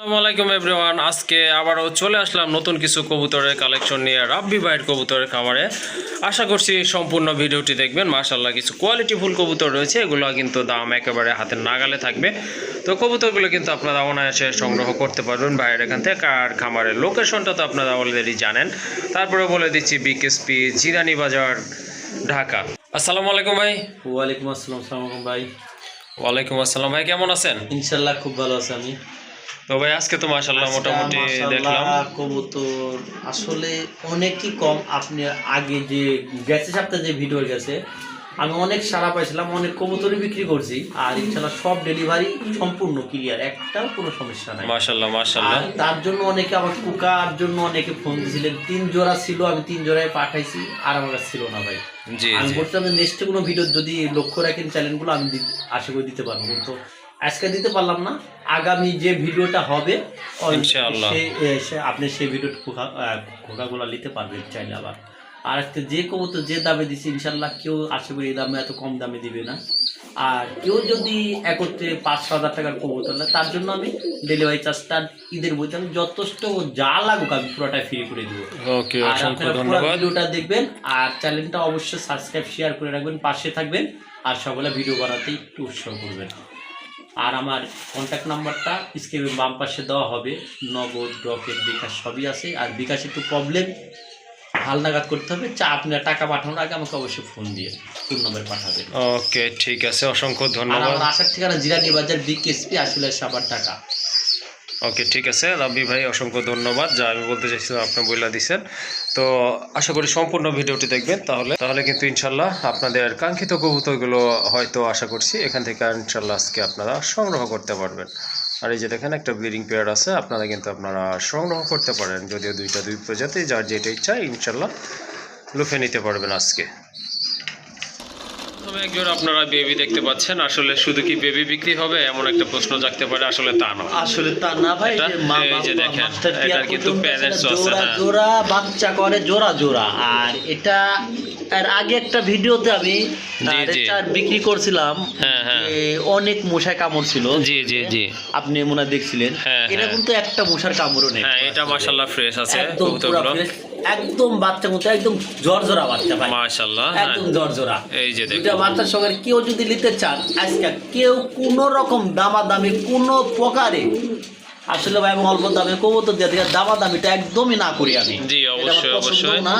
আসসালামু আলাইকুম এভরিওয়ান আজকে আবারও চলে আসলাম নতুন কিছু কবুতরের কালেকশন নিয়ে রাব্বি ভাইয়ের কবুতরের খামারে। আশা করছি সম্পূর্ণ ভিডিওটি দেখবেন মাশাল্লাহ কিছু কোয়ালিটিফুল কবুতর রয়েছে এগুলো কিন্তু দাম একেবারে হাতের নাগালে থাকবে। তো কবুতরগুলো কিন্তু আপনারা অনায়াসে সংগ্রহ করতে পারবেন ভাইয়ের এখান থেকে আর খামারের লোকেশনটা তো আপনারা অলরেডি জানেন। তারপরে বলে দিচ্ছি বিকেএসপি জিরানি বাজার ঢাকা। আসসালামু আলাইকুম ভাই। ওয়ালাইকুম আসসালাম সালাম আলাইকুম ভাই। ওয়ালাইকুম আসসালাম ভাই কেমন আছেন? ইনশাল্লাহ খুব ভালো আছে আমি। তো ভাই আজকে তো মাশাল্লাহ মোটামুটি দেখলাম। কবুতর। আসলে অনেকই কম আপনি আগে যে গেছে সপ্তাহে যে ভিডিও গেছে আমি অনেক সারা পাইছিলাম অনেক কবুতরই বিক্রি করছি আর ইনশাল্লাহ সব ডেলিভারি সম্পূর্ণ ক্লিয়ার একটাও কোনো সমস্যা নাই। মাশাল্লাহ মাশাল্লাহ তার জন্য অনেকে আমার কুকার জন্য অনেকে ফোন দিয়েছিলেন তিন জোড়া ছিল আমি তিন জোড়ায় পাঠাইছি আর আমার কাছে ছিল না ভাই। জি আমি বলছিলাম যে নেক্সট কোনো ভিডিও যদি লক্ষ্য রাখেন চ্যানেলগুলো আমি আশা করি দিতে পারব। কিন্তু আজকে দিতে পারলাম না। আগামী যে ভিডিওটা হবে আপনি সেই ভিডিও খোকাগুলো নিতে পারবেন চাইলে আবার। আর আজকে যে কবুতর যে দামে দিচ্ছে ইনশাল্লাহ কেউ আশা করি এই দামে এত কম দামে দিবে না। আর কেউ যদি একত্রে পাঁচ ছ হাজার টাকার কবুতর নেয় তার জন্য আমি ডেলিভারি চার্জটা ঈদের বলতে আমি যথেষ্ট যা লাগুক আমি পুরোটা ফ্রি করে দেবো। ওকে আর আপনারা ভিডিওটা দেখবেন আর চ্যানেলটা অবশ্যই সাবস্ক্রাইব শেয়ার করে রাখবেন পাশে থাকবেন আর সকলে ভিডিও বানাতে একটু উৎসাহ করবেন। আর আমার কন্ট্যাক্ট নাম্বারটা স্ক্রিনের বাম পাশে দেওয়া হবে। নগদ রকেট বিকাশ সবই আছে। আর বিকাশ একটু প্রবলেম হালনাগাদ করতে হবে। চা আপনার টাকা পাঠানোর আগে আমাকে অবশ্যই ফোন দিয়ে ফোন নম্বর পাঠাবেন। ওকে ঠিক আছে। অসংখ্য আর ধন্যবাদ। আমার আসার ঠিকানা জিরানি বাজার বিকেএসপি আসলে সাবার টাকা ওকে ঠিক আছে। রাব্বি ভাই, অসংখ্য ধন্যবাদ। যা আমি বলতে চাইছিলাম, আপনি বইলা দিছেন। তো আশা করি সম্পূর্ণ ভিডিওটি দেখবেন তাহলে। তাহলে কিন্তু ইনশাল্লাহ আপনাদের কাঙ্ক্ষিত কবুতরগুলো হয়তো আশা করছি এখান থেকে ইনশাল্লাহ আজকে আপনারা সংগ্রহ করতে পারবেন। আর এই যে দেখেন, একটা ব্রিডিং পেয়ার আছে, আপনারা কিন্তু আপনারা সংগ্রহ করতে পারেন। যদিও দুইটা দুই প্রজাতি যার যেটা ইচ্ছা ইনশাল্লাহ লুফে নিতে পারবেন আজকে। প্রথমে একজন আপনারা বেবি দেখতে পাচ্ছেন। আসলে শুধু কি বেবি বিক্রি হবে? এমন একটা প্রশ্ন জাগতে পারে আসলে তা নয়। আসলে তা না ভাই এই যে দেখেন, টিয়া কিন্তু parents আছে, হ্যাঁ। জোড়া বাচ্চা করে জোড়া জোড়া। আর এটা এর আগে একটা ভিডিওতে আমি। রেচার বিক্রি করছিলাম হ্যাঁ, হ্যাঁ। অনেক মশার কামড় ছিল। জি জি জি। আপনি মনে হয় দেখছিলেন। হ্যাঁ, এটা। কিন্তু একটা মশার কামড়ও নেই। হ্যাঁ এটা মাশাল্লাহ ফ্রেশ আছে একদম পুরো fresh, একদম বাচ্চা মতো একদম জ্বর জোড়া বাচ্চা ভাই। মাশাল্লাহ হ্যাঁ। একদম জ্বর জোড়া এই যে দুইটা দেখুন। বাচ্চার সঙ্গে কেউ যদি নিতে চান আজকে কেউ কোনো রকম দামাদামি কোনো প্রকারে আসলে ভাই আমি অল্প দামে কবুতর দিয়ে থেকে দামাদামিটা একদমই না করি আমি। জি, অবশ্যই, অবশ্যই। না।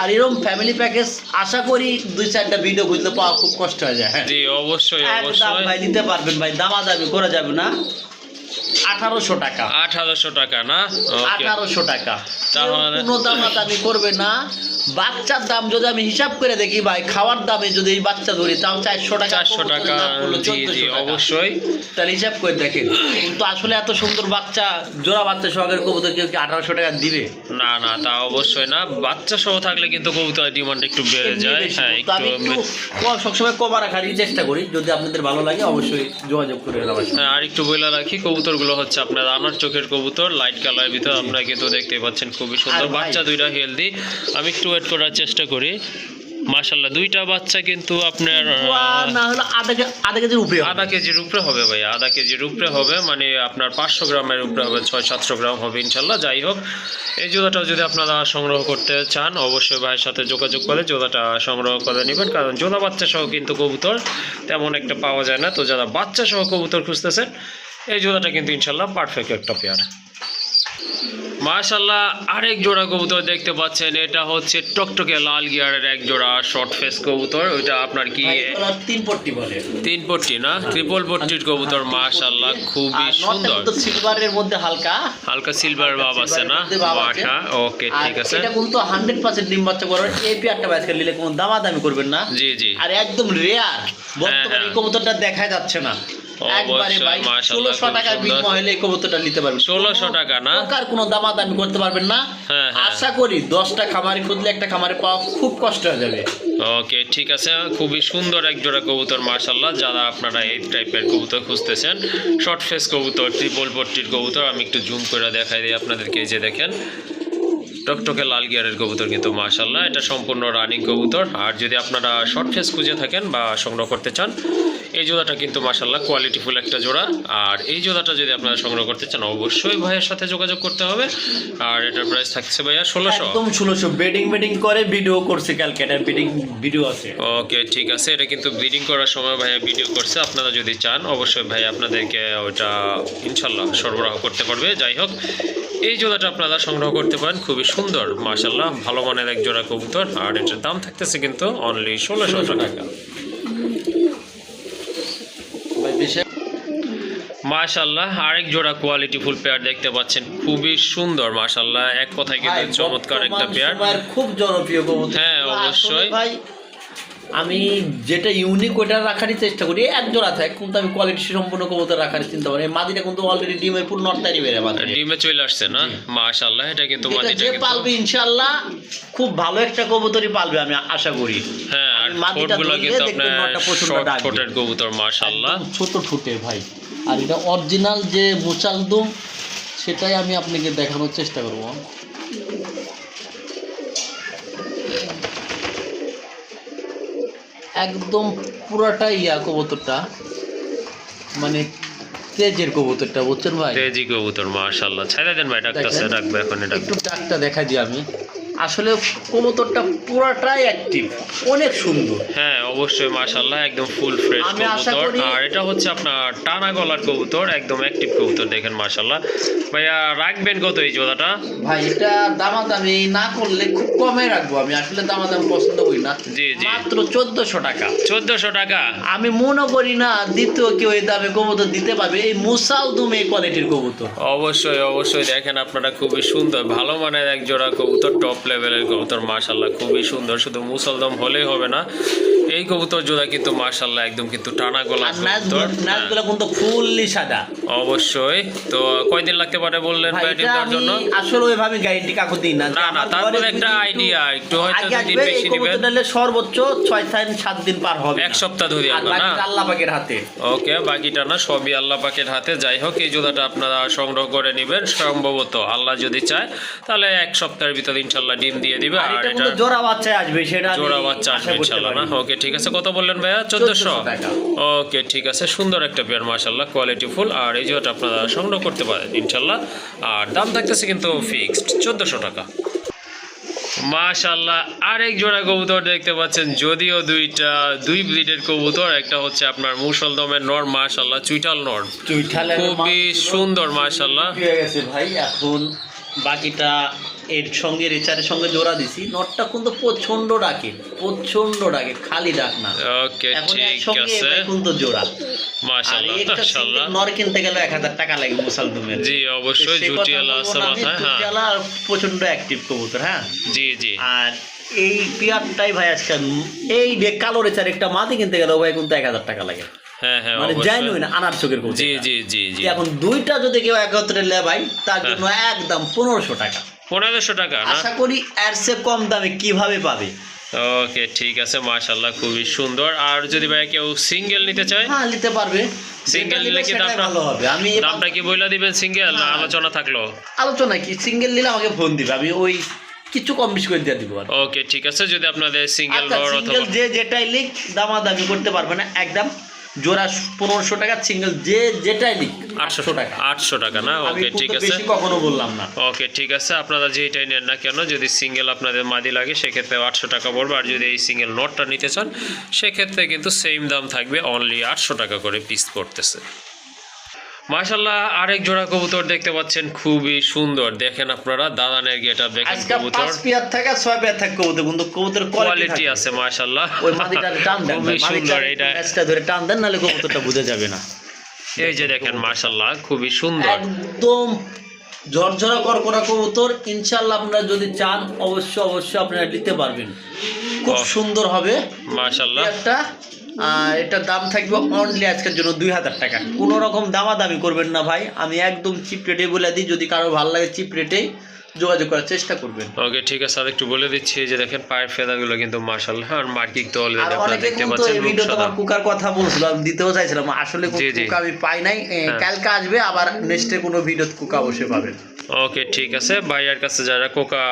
আর এরকম ফ্যামিলি প্যাকেজ আশা করি দুই চারটা ভিডিও বুঝলে পাওয়া খুব কষ্ট হয়ে যায় জি অবশ্যই অবশ্যই। ভাই দিতে পারবেন ভাই দামাদামি করা যাবে না। আঠারোশো টাকা। আঠারোশো টাকা না? আঠারোশো টাকা। তাহলে- কোনো দামাদামি করবে না। বাচ্চার দাম যদি আমি হিসাব করে দেখি ভাই খাওয়ার দামে যদি এই বাচ্চা ধরি তাও চারশো টাকা চারশো টাকা দাম পড়ল জি 1400 জি টাকা। অবশ্যই। তাহলে হিসাব করে দেখেন। কিন্তু আসলে এত সুন্দর বাচ্চা জোড়া বাচ্চা সহকারে কবুতর কেউ কি আঠারোশো টাকা দিবে? না না তা অবশ্যই না। বাচ্চা সহ থাকলে কিন্তু কবুতরের ডিমান্ড একটু বেড়ে যায়। হ্যাঁ একটু সবসময় কমা রাখার চেষ্টা করি। যদি আপনাদের ভালো লাগে অবশ্যই যোগাযোগ করে আমার। হ্যাঁ, আর একটু বলে রাখি কবুতরগুলো হচ্ছে আপনার আনার চোখের কবুতর লাইট কালার ভিতর আপনারা কিন্তু দেখতে পাচ্ছেন খুবই সুন্দর। বাচ্চা দুইটা হেলদি আমি একটু ওয়েট করার চেষ্টা করি। মাশাল্লাহ দুইটা বাচ্চা কিন্তু আপনার না হলে আধা আধা কেজির উপরে হবে। আধা কেজির উপরে হবে ভাই আধা কেজির উপরে হবে মানে আপনার পাঁচশো গ্রামের উপরে হবে ছয় সাতশো গ্রাম হবে ইনশাল্লাহ যাই হোক। এই জোড়াটাও যদি আপনারা সংগ্রহ করতে চান অবশ্যই ভাইয়ের সাথে যোগাযোগ করে জোদাটা সংগ্রহ করে নেবেন কারণ জোড়া বাচ্চা সহ কিন্তু কবুতর তেমন একটা পাওয়া যায় না। তো যারা বাচ্চা সহ কবুতর খুঁজতেছেন এই জোড়াটা কিন্তু ইনশাল্লাহ পারফেক্ট একটা পেয়ার মাশাল্লাহ আরেক জোড়া কবুতর দেখতে পাচ্ছেন। এটা হচ্ছে টকটকে লাল গিয়ারের এক জোড়া শর্ট ফেস কবুতর। ওইটা আপনার কি? তিন পট্টি বলে। তিন পট্টি না? ট্রিপল পট্টির কবুতর মাশাল্লাহ খুবই সুন্দর। সিলভারের মধ্যে হালকা। হালকা সিলভার ভাব আছে না। মাশা ওকে ঠিক আছে। এটা কিন্তু হান্ড্রেড পার্সেন্ট ডিম বাচ্চা করার এই পেয়ারটা আজকে নিলে কোনো দামাদামি করবেন না। জি জি। আর একদম রেয়ার বর্তমানে হ্যাঁ। কবুতরটা দেখা যাচ্ছে না। একবারে ভাই ষোলোশো খুব বিনিময় হলে কবুতরটা নিতে পারবেন 1600 টাকা না? প্রকার কোনো দামাদামি করতে পারবেন না। হ্যাঁ, হ্যাঁ। আশা করি দশটা খামারে খুঁজলে একটা খামারে পাওয়া খুব কষ্ট হয়ে যাবে। ওকে ঠিক আছে। খুবই সুন্দর এক জোড়া কবুতর মার্শাল্লাহ যারা আপনারা এই টাইপের কবুতর খুঁজতেছেন শর্ট ফেস কবুতর ট্রিপল পট্টির কবুতর আমি একটু জুম করে দেখাই দিই আপনাদেরকে। এই যে দেখেন টকটকে লাল গিয়ারের কবুতর কিন্তু মাশাল্লাহ এটা সম্পূর্ণ রানিং কবুতর। আর যদি আপনারা শর্ট ফেস খুঁজে থাকেন বা সংগ্রহ করতে চান এই জোড়াটা কিন্তু মাশাল্লাহ কোয়ালিটিফুল একটা জোড়া। আর এই জোড়াটা যদি আপনারা সংগ্রহ করতে চান অবশ্যই ভাইয়ের সাথে যোগাযোগ করতে হবে। আর এটার প্রাইস থাকছে ভাইয়া ষোলোশো। একদম ষোলোশো। বেডিং বেডিং করে ভিডিও করছে কালকে এটা বেডিং ভিডিও আছে। ওকে ঠিক আছে। এটা কিন্তু ব্রিডিং করার সময় ভাইয়া ভিডিও করছে। আপনারা যদি চান অবশ্যই ভাই আপনাদেরকে ওটা ইনশাল্লাহ সরবরাহ করতে পারবে। যাই হোক এই জোড়াটা আপনারা সংগ্রহ করতে পারেন। খুবই সুন্দর মাশাল্লাহ ভালো মানের এক জোড়া কবুতর। আর এটার দাম থাকতেছে কিন্তু অনলি ষোলোশো টাকা ভাই বেশি মাশাল্লাহ আরেক জোড়া কোয়ালিটি ফুল পেয়ার দেখতে পাচ্ছেন। খুবই সুন্দর মাশাল্লাহ এক কথায় কিন্তু চমৎকার একটা পেয়ার খুব জনপ্রিয় হ্যাঁ, অবশ্যই। ভাই আমি যেটা ইউনিক ওইটা রাখারই চেষ্টা করি এক জোড়া থাকে কিন্তু আমি কোয়ালিটি সম্পূর্ণ কবুতর রাখার চিন্তা করি। মাদিটা কিন্তু অলরেডি ডিমের পুরো নটটারি বেড়ে মাদি ডিমে চলে আসছে না? মাশাল্লাহ এটা কিন্তু মাদিটা যে পালবে ইনশাল্লাহ খুব ভালো একটা কবুতরই পালবে আমি আশা করি। হ্যাঁ আর ঠোঁটগুলো কিন্তু আপনার। ঠোঁটের কবুতর একদম ছোট ঠোঁটে ভাই। আর এটা অরিজিনাল যে মোচালদম সেটাই আমি আপনাকে দেখানোর চেষ্টা করব। একদম পুরাটা ইয়া কবুতরটা। মানে তেজের কবুতরটা বুঝছেন ভাই? তেজি কবুতর মাশাআল্লাহ। ছেড়ে দেন ভাই ডাক্তার স্যার রাখবে এখন এটা একটু ডাকটা দেখাই দিই আমি। আসলে কবুতরটা পুরাটাই অ্যাক্টিভ অনেক সুন্দর। হ্যাঁ অবশ্যই মাশাল্লাহ একদম ফুল ফ্রেশ আমি আশা কবুতর। করি- আর এটা হচ্ছে আপনার টানা গলার কবুতর একদম অ্যাক্টিভ কবুতর দেখেন মাশাল্লাহ ভাইয়া রাখবেন কত এই জোড়াটা? ভাই এটা দামাদামি না করলে খুব কমে রাখব আমি। আসলে দামাদাম পছন্দ করি না। জি জি। মাত্র চোদ্দশো টাকা। চোদ্দশো টাকা? আমি মনে করি না দ্বিতীয় কেউ এই দামে কবুতর দিতে পারবে। এই মুসাল দুম এই কোয়ালিটির কবুতর। অবশ্যই অবশ্যই দেখেন আপনারা খুবই সুন্দর ভালো মানের এক জোড়া কবুতর টপ লেভেলের কবুতর মাশাল্লাহ খুবই সুন্দর। শুধু মুসলদম হলেই হবে না এই কবুতর জোড়া কিন্তু মাশাল্লাহ একদম কিন্তু টানা গলা কবুতর। হ্যাঁ, নাচগুলো কিন্তু ফুললি সাদা। অবশ্যই। তো কয়দিন লাগতে পারে বললেন ব্যাটিং আমি জন্য? আসলে ওইভাবে গ্যারেন্টি কাকু দিই না। না, না, তারপর একটা যদি idea, একটু হয়তো আসবে, বেশি এই নিবেন। কবুতরটা নিলে সর্বোচ্চ ছয় থেকে সাত দিন পার হবে। এক সপ্তাহ ধরে আর না? আল্লাহ পাকের হাতে। ওকে বাকিটা না সবই আল্লাহ পাকের হাতে। যাই হোক এই জোড়াটা আপনারা সংগ্রহ করে নেবেন। সম্ভবত আল্লাহ যদি চায় তাহলে এক সপ্তাহের ভিতরে ইনশাল্লাহ ডিম দিয়ে দিবে। আর এটা জোড়া বাচ্চায় আসবে সেটা জোড়া বাচ্চা আসবে করতে ইনশাল্লাহ না? ওকে ঠিক আছে কত বললেন ভাইয়া? চোদ্দশো ওকে ঠিক আছে সুন্দর একটা পেয়ার মাশাল্লাহ কোয়ালিটি ফুল আর এই জোড়াটা আপনারা সংগ্রহ করতে পারেন ইনশাল্লাহ আর দাম থাকতেছে কিন্তু ফিক্সড চোদ্দশো টাকা। মাশাল্লাহ আরেক জোড়া কবুতর দেখতে পাচ্ছেন যদিও দুইটা দুই ব্রিডের কবুতর একটা হচ্ছে আপনার মুসলদমের নর মাশাল্লাহ চুইটাল নর। খুবই সুন্দর মাশাল্লাহ ভাই এখন বাকিটা এর সঙ্গে রেচারের সঙ্গে জোড়া দিছি। নটটা কিন্তু প্রচণ্ড ডাকে প্রচণ্ড ডাকে খালি ডাক না। ওকে ঠিক আছে। কিন্তু জোড়া। আর মাশাল্লাহ একটা মাশাল্লাহ single নর কিনতে গেলে এক হাজার টাকা লাগে মুসালদমের জি অবশ্যই জুটিয়ালা আছে মাথায় হ্যাঁ। আর প্রচণ্ড অ্যাক্টিভ কবুতর হ্যাঁ? জি জি। আর এই পিয়ারটাই ভাই আজকে এই যে কালো রেচার একটা মাটি কিনতে গেলে ভাই কিন্তু এক হাজার টাকা লাগে। হ্যাঁ হ্যাঁ মানে আনার চোখের কবুতর জি জি জি জি। এখন দুইটা যদি কেউ একত্রে লে ভাই তার। জন্য একদম পনেরোশো টাকা। পনেরোশো টাকা আশা করি এর চেয়ে কম দামে কীভাবে পাবে? ওকে ঠিক আছে মাশাল্লাহ খুবই সুন্দর। আর যদি ভাই কেউ সিঙ্গেল নিতে চায়? হ্যাঁ নিতে পারবে। সিঙ্গেল নিলে কি দামটা ভালো হবে। আমি দামটা কি বইলা দিবেন সিঙ্গেল না হ্যাঁ। আলোচনা থাকল? আলোচনা কি? সিঙ্গেল নিলে আমাকে ফোন দিবে। আমি ওই কিছু কম বেশি করে দিয়ে দিব ওকে ঠিক আছে যদি আপনাদের সিঙ্গেল আচ্ছা অথবা যে যেটাই লিখ দামাদামি করতে পারবে না একদম জোড়া পনেরোশো টাকা সিঙ্গেল যে যেটাই আটশো টাকা। আটশো টাকা না? ওকে ঠিক আছে। কখনো বললাম না। ওকে ঠিক আছে। আপনারা যেটাই নেন না কেন যদি সিঙ্গেল আপনাদের মাদি লাগে সেক্ষেত্রে আটশো টাকা পড়বে। আর যদি এই সিঙ্গেল নটটা নিতে চান সেক্ষেত্রে কিন্তু সেম দাম থাকবে অনলি আটশো টাকা করে পিস পড়তেছে। মাশাল্লাহ আরেক জোড়া কবুতর দেখতে পাচ্ছেন খুবই সুন্দর। দেখেন আপনারা দাদানের গেট দেখেন আজকে কবুতর। পেয়ার থাকে ছয় পেয়ার থাকে কবুতর কিন্তু কবুতর কোয়ালিটি আছে মাশাল্লাহ ওই মাদিটার টান দেন খুবই সুন্দর এটা ম্যাচটা ধরে টান দেন নাহলে কবুতরটা বুঝে যাবে না। এই যে দেখেন মাশাল্লাহ খুবই সুন্দর। একদম ঝরঝরা করকরা কবুতর ইনশাল্লাহ আপনারা যদি চান অবশ্যই অবশ্যই আপনারা নিতে পারবেন। খুব সুন্দর হবে। মাশাল্লাহ একটা এটার দাম থাকবে অনলি আজকের জন্য দুই হাজার টাকা কোনো রকম দামাদামি করবেন না ভাই আমি একদম চিপ রেটে বলে দিই যদি কারও ভালো লাগে চিপ রেটে যোগাযোগ করার চেষ্টা করবেন ওকে ঠিক আছে আর একটু বলে দিচ্ছি যে দেখেন পায়ের ফেদাগুলো কিন্তু মার্শাল্লাহ আর মার্কিং তো অলরেডি আপনারা দেখতে পাচ্ছেন এই ভিডিও। তোমার কুকার কথা বলছিলাম দিতেও চাইছিলাম আসলে। কুকা আমি পাই নাই হ্যাঁ। কালকে আসবে আবার নেক্সটে কোনো ভিডিও কুকা অবশ্যই পাবেন ওকে ঠিক আছে। ভাইয়ার কাছে যারা কোকা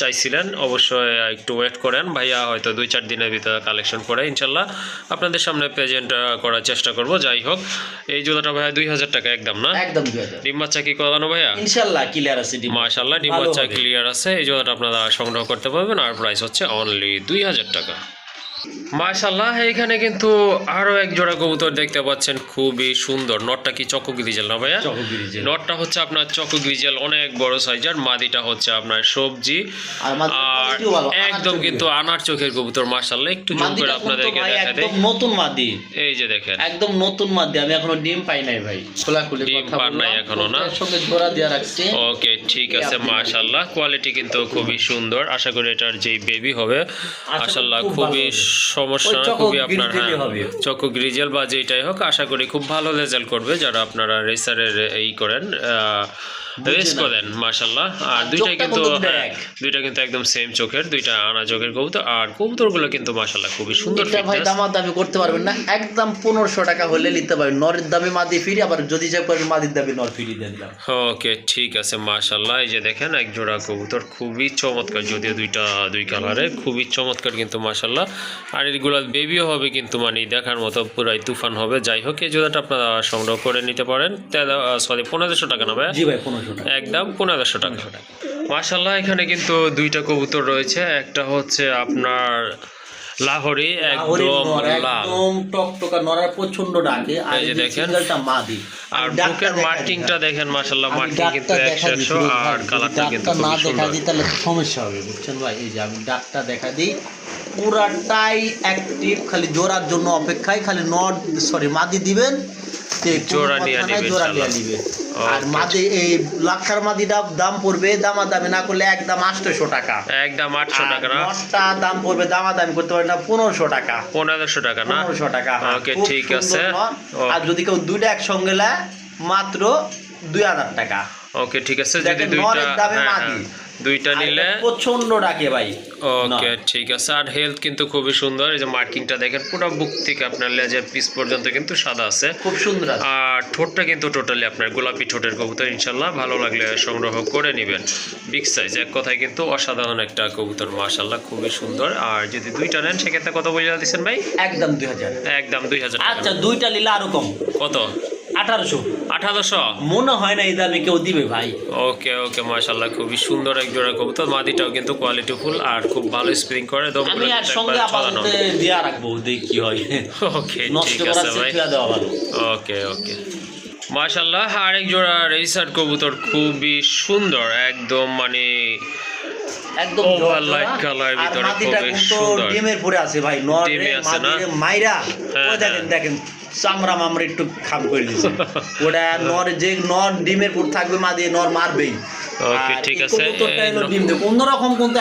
চাইছিলেন অবশ্যই একটু ওয়েট করেন। ভাইয়া হয়তো দুই চার দিনের ভিতরে কালেকশন করে ইনশাল্লাহ আপনাদের সামনে প্রেজেন্ট করার চেষ্টা করব। যাই হোক এই জুতাটা ভাইয়া দুই হাজার টাকা একদম না? একদম ডিম বাচ্চা কি করানো ভাইয়া? ইনশাল্লাহ ক্লিয়ার আছে মাশাল্লাহ ডিম বাচ্চা ক্লিয়ার আছে। এই জুতাটা আপনারা সংগ্রহ করতে পারবেন। আর প্রাইস হচ্ছে অনলি দুই হাজার টাকা। মাশাল্লাহ এখানে কিন্তু আরও এক জোড়া কবুতর দেখতে পাচ্ছেন। খুবই সুন্দর। নটটা কি না ভাইয়া? যে। নটটা হচ্ছে আপনার অনেক বড় সাইজের। মাদিটা হচ্ছে আপনার সবজি। আর একদম কিন্তু আনার চোখের কবুতর একটু জুম করে আপনাদেরকে দেখা দেয় একদম নতুন মাদি। এই যে দেখেন। একদম নতুন মাদি আমি এখনও ডিম পাই নাই ভাই। খোলাখুলি ডিম পান নাই এখনও না? সঙ্গে জোড়া দেওয়া রাখছি। ওকে ঠিক আছে মাশাল্লাহ কোয়ালিটি কিন্তু খুবই সুন্দর। আশা করি এটার যেই বেবি হবে করি মাশাল্লাহ খুবই। সমস্যা খুবই আপনার হ্যাঁ হবে। চকো গ্রিজেল বা যেটাই হোক আশা করি খুব ভালো রেজাল্ট করবে যারা আপনারা রেসারের এই করেন রেস করেন মাশাল্লাহ আর কিন্তু দুইটা হ্যাঁ। দুইটা কিন্তু একদম সেম চোখের দুইটা আনা চোখের কবুতর। আর কবুতরগুলো কিন্তু মাশাল্লাহ খুবই সুন্দর এটা ভাই দামার দামি করতে পারবেন না। একদম পনেরোশো টাকা হলে নিতে পারবেন। নরের দামে মাদি ফ্রি আবার যদি চাই পারবেন মাদির দামে নর ফ্রি দিয়ে দিলাম। ওকে ঠিক আছে মাশাল্লাহ এই যে দেখেন এক জোড়া কবুতর খুবই চমৎকার। যদিও দুইটা দুই কালারে খুবই চমৎকার কিন্তু মাশাল্লাহ আর এগুলো বেবিও হবে কিন্তু মানে দেখার মতো পুরাই তুফান হবে। যাই হোক এই জোড়াটা আপনারা সংগ্রহ করে নিতে পারেন। সরি পনেরোশো টাকা না ভাই জি ভাই পনেরোশো টাকা। একদম পনেরোশো টাকা। মাসাল্লাহ এখানে কিন্তু দুইটা কবুতর রয়েছে। একটা হচ্ছে আপনার লাহোরি একদম লাল। একদম টকটকা নরার প্রচণ্ড ডাকে আর এই যে দেখেন। সিঙ্গেলটা মাদি। আর বুকের মার্কিংটা দেখেন মাশাল্লাহ আমি মার্কিং কিন্তু আর কালারটা কিন্তু না দেখা দিই তাহলে সমস্যা হবে বুঝছেন ভাই? এই যে আমি ডাকটা দেখা দিই। পুরাটাই অ্যাক্টিভ খালি জোড়ার জন্য অপেক্ষায় খালি নট সরি মাদি দিবেন জোড়া নিয়ে নিবে জোড়া নিয়ে নিবে। আর মাদি এই লাক্ষার মাদিটা দাম পড়বে দামা দামি না করলে একদম আটশোশো টাকা। একদম আটশো টাকা নটটা দাম পড়বে দামা দামি করতে পারবে না পনেরোশো টাকা। পনেরোশো টাকা না? পনেরোশো টাকা হ্যাঁ, ওকে ঠিক আছে। আর যদি কেউ দুইটা একসঙ্গে নেয় মাত্র দুই হাজার টাকা। ওকে ঠিক আছে যদি দুইটা হ্যাঁ, হ্যাঁ, দুইটা নিলে প্রচণ্ড ডাকে ভাই। ওকে ঠিক আছে আর হেলথ কিন্তু খুবই সুন্দর এই যে মার্কিংটা দেখেন পুরো বুক থেকে আপনার লেজের পিস পর্যন্ত কিন্তু সাদা আছে। খুব সুন্দর আর ঠোঁটটা কিন্তু টোটালি আপনার গোলাপি ঠোঁটের কবুতর ইনশাল্লাহ ভালো লাগলে সংগ্রহ করে নেবেন। বিগ সাইজ এক কথায় কিন্তু অসাধারণ একটা কবুতর মাশাল্লাহ খুবই সুন্দর। আর যদি দুইটা নেন সেক্ষেত্রে কত বলে দিচ্ছেন ভাই? একদম দুই হাজার। একদম দুই হাজার আচ্ছা দুইটা নিলে আরও কম। কত? আঠারোশো। আঠারোশো? মনে হয় না এই দামে কেউ দিবে ভাই। ওকে ওকে মাশাল্লাহ খুবই সুন্দর এক জোড়া কবুতর। মাদিটাও কিন্তু কোয়ালিটি ফুল আর খুব ভালো স্প্রিং করে। আমি আর সঙ্গে আপাতত দেওয়া রাখব দেখি কি হয়। ওকে ঠিক আছে ভাই। ওকে ওকে। মাশাল্লাহ আরেক জোড়া রেসার কবুতর খুবই সুন্দর একদম মানে একদম Over জোড়া light জোড়া। colour আর ভিতরে খুবই সুন্দর। ডিমের পরে আছে ভাই নর ডিমে মাইরা। হ্যাঁ, দেখেন হ্যাঁ। দেখেন। চামড়া মামড়া একটু খাপ করে দিছে। ওটা নর যে নর ডিমের পর থাকবে মা দিয়ে নর মারবেই। আর ঠিক আছে। কবুতরটা ডিম দেবে। অন্যরকম কিন্তু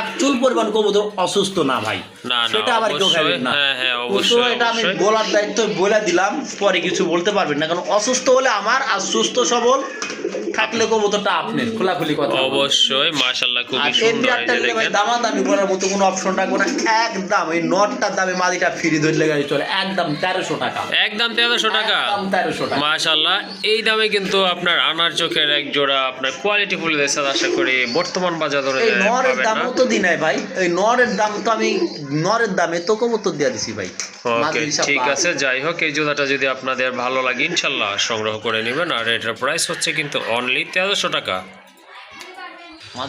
এক চুল পরিমাণ কবুতর অসুস্থ না ভাই। না, না, সেটা আবার কেউ খাবেন না। হ্যাঁ, হ্যাঁ, তো এটা আমি বলার দায়িত্ব বলে দিলাম পরে কিছু বলতে পারবেন না কারণ অসুস্থ হলে আমার আর সুস্থ সবল থাকলে কবুতরটা আপনার খোলাখুলি কথা অবশ্যই মাশাল্লাহ খুবই সুন্দর এই ভাই দেখেন। দামাদামি করার মতো কোনো অপশন রাখব না একদম এই নটটার দামে মাদিটা ফ্রি ধরলে গাড়ি চলে একদম তেরোশো টাকা। একদম তেরোশো টাকা? একদম তেরোশো টাকা। মাশাল্লাহ এই দামে কিন্তু আপনার আনার চোখের এক জোড়া আপনার কোয়ালিটি ফুল দেশে আশা করি। বর্তমান বাজার ধরে এই নরের দাম দামও তো দি নাই ভাই। এই নরের দাম তো আমি নরের দামে তো কম উত্তর দিয়ে দিছি ভাই। ওকে ঠিক আছে যাই হোক এই জুতাটা যদি আপনাদের ভালো লাগে ইনশাল্লাহ সংগ্রহ করে নেবেন। আর এটার প্রাইস হচ্ছে কিন্তু অনলি তেরোশো টাকা।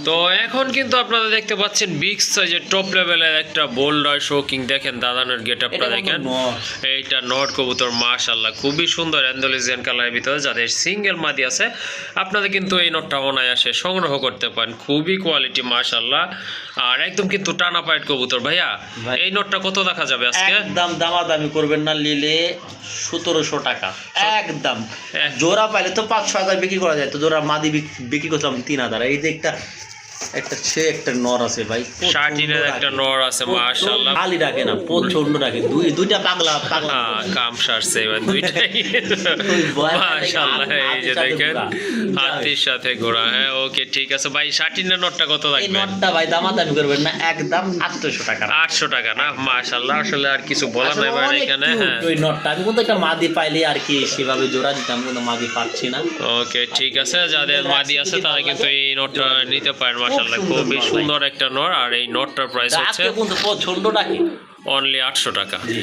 তো এখন কিন্তু আপনারা দেখতে পাচ্ছেন বিগ সাইজের টপ লেভেলের একটা বোল্ডার শোকিং দেখেন দাদানের গেট আপটা এটা দেখেন। এইটা নট কবুতর মাশাল্লাহ খুবই সুন্দর অ্যান্ডোলিজিয়ান কালারের ভিতরে। যাদের সিঙ্গেল মাদি আছে আপনারা কিন্তু এই নটটা অনায়াসে সংগ্রহ করতে পারেন। খুবই কোয়ালিটি মাশাল্লাহ আর একদম কিন্তু টানা পাইট কবুতর ভাইয়া। ভাই। এই নটটা কত দেখা যাবে আজকে? একদম দামাদামি করবেন না নিলে সতেরোশো টাকা। একদম। এক। জোড়া পাইলে তো পাঁচশো হাজার বিক্রি করা যায়। তো জোড়া মাদি বিক- বিক্রি করতাম তিন হাজার। এই যে একটা একটা সে একটা নর আছে ভাই শার্টিনের একটা নর আছে মাশাল্লাহ খালি রাখে না প্রচণ্ড রাখে দুই দুইটা পাগলা পাগলা। হ্যাঁ কাম সারছে এবার দুইটাই। মাশাল্লাহ এই যে দেখেন হাতির সাথে ঘোড়া হ্যাঁ ওকে ঠিক আছে। ভাই শার্টিনের নটটা কত এই লাগবে? নটটা ভাই দামাদামি করবেন না একদম আটশোশো টাকা। আটশো টাকা না? মাশাল্লাহ আসলে আর কিছু বলার আসলে নাই ভাই এখানে হ্যাঁ। ওই নটটা। আমি কিন্তু একটা মাদি পাইলে আর কি সেভাবে জোড়া দিতাম কিন্তু মাদি পাচ্ছি না। ওকে ঠিক আছে যাদের মাদি আছে তারা কিন্তু এই নোটটা নিতে পারেন সুন্দর খুবই সুন্দর একটা নর আর এই নরটার প্রাইস হচ্ছে প্রচণ্ড নাকি? অনলি আটশো টাকা। জি।